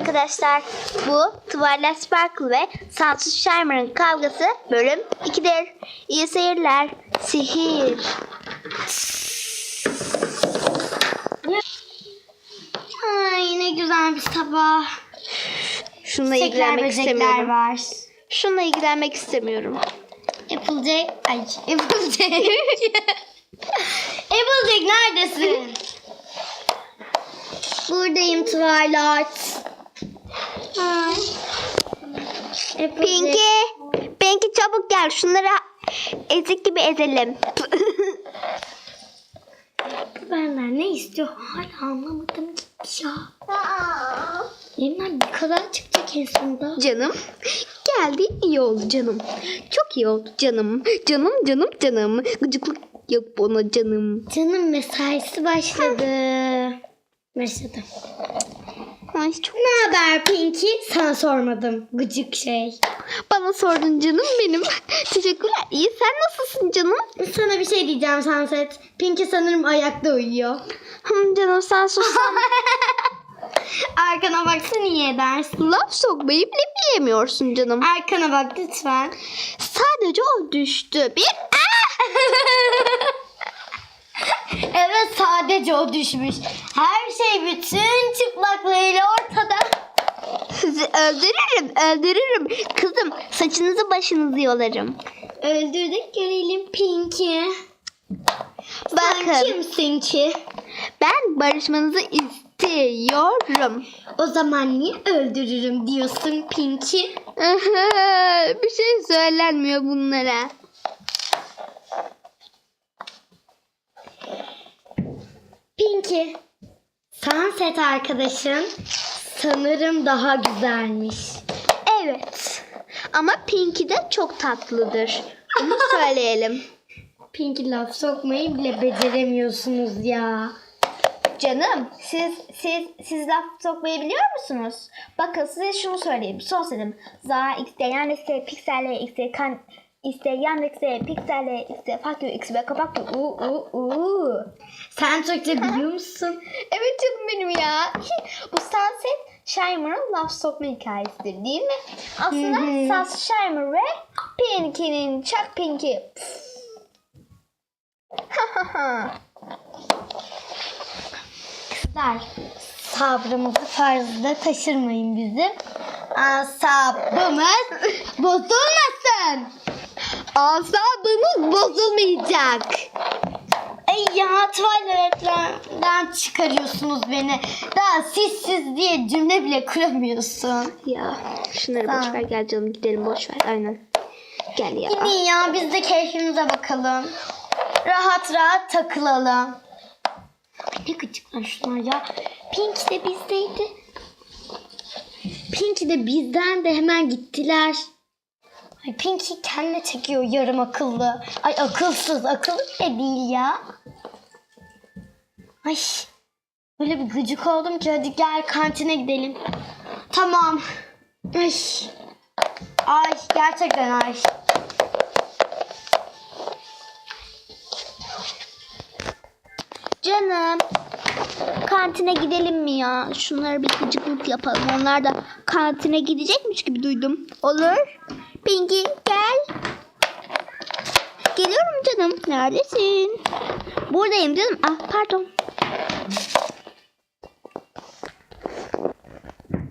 arkadaşlar. Bu Twilight Sparkle ve Sansus Shimer'ın kavgası bölüm 2'dir. İyi seyirler. Sihir. Ay, yine güzel bir sabah. Şununla Çiçekler, ilgilenmek istemiyorum. var. Şununla ilgilenmek istemiyorum. Applejack. Ay Applejack. Applejack neredesin? Buradayım Twilight. Pinky. Pinky çabuk gel. Şunları ezik gibi ezelim. Benden ne istiyor hala anlamadım gitti ya. Elimden bir kadar çıkacak en sonunda. Canım. Geldi iyi oldu canım. Çok iyi oldu canım. Canım canım canım. Gıcıklık yok bana canım. Canım mesaisi başladı. Başladı. Ay çok Ne haber Pinky? Sana sormadım. Gıcık şey. Bana sordun canım benim. Teşekkürler. İyi sen nasılsın canım? Sana bir şey diyeceğim Sunset. Pinky sanırım ayakta uyuyor. Hım canım sen sus. Arkana baksa niye edersin? Laf sokmayı bile bilemiyorsun canım. Arkana bak lütfen. Sadece o düştü. Bir ah! evet sadece o düşmüş. Her şey bütün çıplaklığıyla ortada. Sizi öldürürüm, öldürürüm. Kızım saçınızı başınızı yolarım. Öldürdük görelim Pinky. Sen Bakın kimsin ki? ben barışmanızı istiyorum. O zaman niye öldürürüm diyorsun Pinky? Bir şey söylenmiyor bunlara. Pinky. Sunset arkadaşın sanırım daha güzelmiş. Evet. Ama Pinky de çok tatlıdır. Bunu söyleyelim. Pinky laf sokmayı bile beceremiyorsunuz ya. Canım siz siz siz laf sokmayı biliyor musunuz? Bakın size şunu söyleyeyim. Son söyledim. Za x'de yani pikselle x'de kan x'de yan x'de pikselle x'de fuck you x'de kapak you u u u. Sen Türkçe biliyor musun? Evet canım benim ya. Bu Sunset Shimer'ın laf sokma hikayesidir değil mi? Aslında. Sunset Shimer ve Pinky'nin Chuck Pinky. Kızlar sabrımızı fazla taşırmayın bizim. Asabımız bozulmasın. Asabımız bozulmayacak. Ay ya tuvaletlerden çıkarıyorsunuz beni. Daha sizsiz diye cümle bile kuramıyorsun. Ya şunları Tamam. boş ver gel canım gidelim boş ver aynen. Gel ya. Gidin ya biz de keyfimize bakalım. Rahat rahat takılalım. Ne gıcıklar şunlar ya. Pinky de bizdeydi. Pinky de bizden de hemen gittiler. Ay Pinky kendine çekiyor yarım akıllı. Ay akılsız akıllı bile değil ya. Ay öyle bir gıcık oldum ki hadi gel kantine gidelim. Tamam. Ay. Ay gerçekten ay. Canım. Kantine gidelim mi ya? Şunlara bir gıcıklık yapalım. Onlar da kantine gidecekmiş gibi duydum. Olur. Pinky gel. Geliyorum canım. Neredesin? Buradayım canım. Ah pardon.